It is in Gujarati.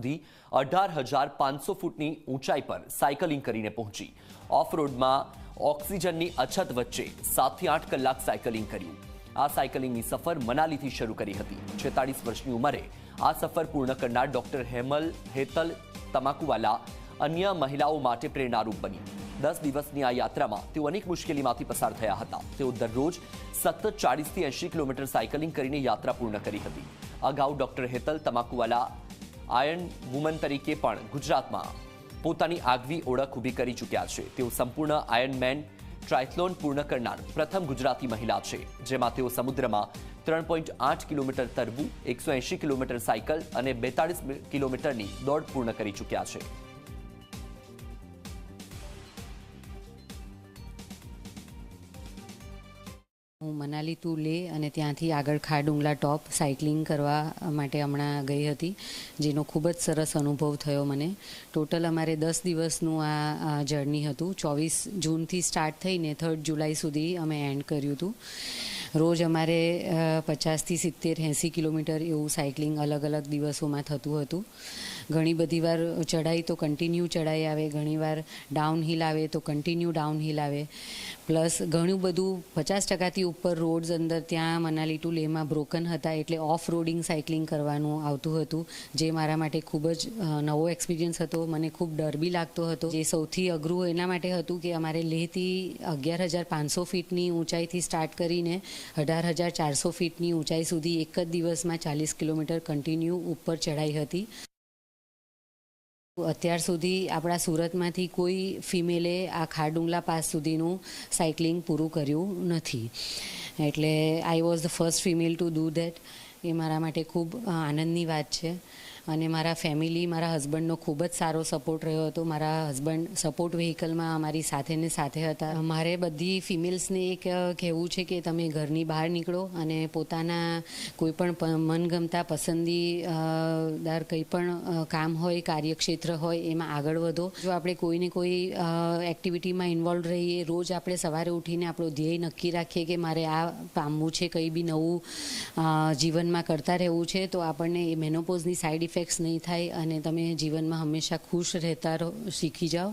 સુધી અઢાર હજાર પાંચસો ફૂટની ઊંચાઈ પર સાયકલિંગ કરીને પહોંચી. ઓફરોડમાં ઓક્સિજનની અછત વચ્ચે સાતથી આઠ કલાક સાયકલિંગ કર્યું. આ સાયકલિંગની સફર મનાલીથી શરૂ કરી હતી. છેતાળીસ વર્ષની ઉંમરે આ સફર પૂર્ણ કરનાર ડોક્ટર હેમલ હેતલ તમાકુવાલા અન્ય મહિલાઓ માટે પ્રેરણારૂપ બની. દસ દિવસની આ યાત્રામાં તેઓ અનેક મુશ્કેલીમાંથી પસાર થયા હતા. તેઓ દરરોજ સતત ચાળીસથી એંશી કિલોમીટર સાયકલિંગ કરીને યાત્રા પૂર્ણ કરી હતી. અગાઉ doctor Hetal Tamakuwala iron woman તરીકે પણ ગુજરાતમાં પોતાની આગવી ઓળખ ઊભી કરી ચૂક્યા છે. તેઓ સંપૂર્ણ આયર્નમેન ટ્રાયથલોન પૂર્ણ કરનાર પ્રથમ ગુજરાતી મહિલા છે, જેમાં તેઓ સમુદ્રમાં ત્રણ પોઈન્ટ આઠ કિલોમીટર તરવું, એકસો એંશી કિલોમીટર સાયકલ અને બેતાળીસ કિલોમીટરની દોડ પૂર્ણ કરી ચૂક્યા છે. હું મનાલી ટુ લે અને ત્યાંથી આગળ ખાડુંગલા ટોપ સાયકલિંગ કરવા માટે હમણાં ગઈ હતી, જેનો ખૂબ જ સરસ અનુભવ થયો મને. ટોટલ અમારે દસ દિવસનું આ જર્ની હતું. ચોવીસ જૂનથી સ્ટાર્ટ થઈને થર્ડ જુલાઈ સુધી અમે એન્ડ કર્યું હતું. રોજ અમારે પચાસથી સિત્તેર, એંસી કિલોમીટર એવું સાયકલિંગ અલગ અલગ દિવસોમાં થતું હતું. ઘણી બધી વાર ચઢાઈ તો કન્ટિન્યુ ચઢાઈ આવે ઘણીવાર ડાઉન હિલ આવે તો કન્ટિન્યુ ડાઉન હિલ આવે. પ્લસ ઘણું બધું પચાસ ટકાથી ઉપર રોડ્સ અંદર ત્યાં મનાલી ટુ લેમાં બ્રોકન હતા એટલે ઓફ રોડિંગ સાયકલિંગ કરવાનું આવતું હતું, જે મારા માટે ખૂબ જ નવો એક્સપિરિયન્સ હતો. મને ખૂબ ડર બી લાગતો હતો. જે સૌથી અઘરું એના માટે હતું કે અમારે લેહથી અગિયાર હજાર પાંચસો ફીટની ઊંચાઈથી સ્ટાર્ટ કરીને અઢાર હજાર ચારસો ફીટની ઊંચાઈ સુધી એક જ દિવસમાં ચાલીસ કિલોમીટર કન્ટિન્યુ ઉપર ચઢાઈ હતી. અત્યાર સુધી આપણા સુરતમાંથી કોઈ ફિમેલે આ ખારડુંગલા પાસ સુધીનું સાયકલિંગ પૂરું કર્યું નથી. એટલે I was the first female to do that એ મારા માટે ખૂબ આનંદની વાત છે. અને મારા ફેમિલી મારા હસબન્ડનો ખૂબ જ સારો સપોર્ટ રહ્યો હતો. મારા હસબન્ડ સપોર્ટ વ્હીકલમાં અમારી સાથે ને સાથે હતા. મારે બધી ફિમેલ્સને એક કહેવું છે કે તમે ઘરની બહાર નીકળો અને પોતાના કોઈ પણ મનગમતા પસંદીદાર કંઈ પણ કામ હોય, કાર્યક્ષેત્ર હોય, એમાં આગળ વધો. જો આપણે કોઈને કોઈ એક્ટિવિટીમાં ઇન્વોલ્વ રહીએ, રોજ આપણે સવારે ઉઠીને આપણો ધ્યેય નક્કી રાખીએ કે મારે આ પામવું છે, કંઈ બી નવું જીવનમાં કરતા રહેવું છે, તો આપણને એ મેનોપોઝની સાઈડ ઇફેક્ટ્સ નહીં થાય અને તમે જીવનમાં હંમેશા ખુશ રહેતા રહો શીખી જાઓ.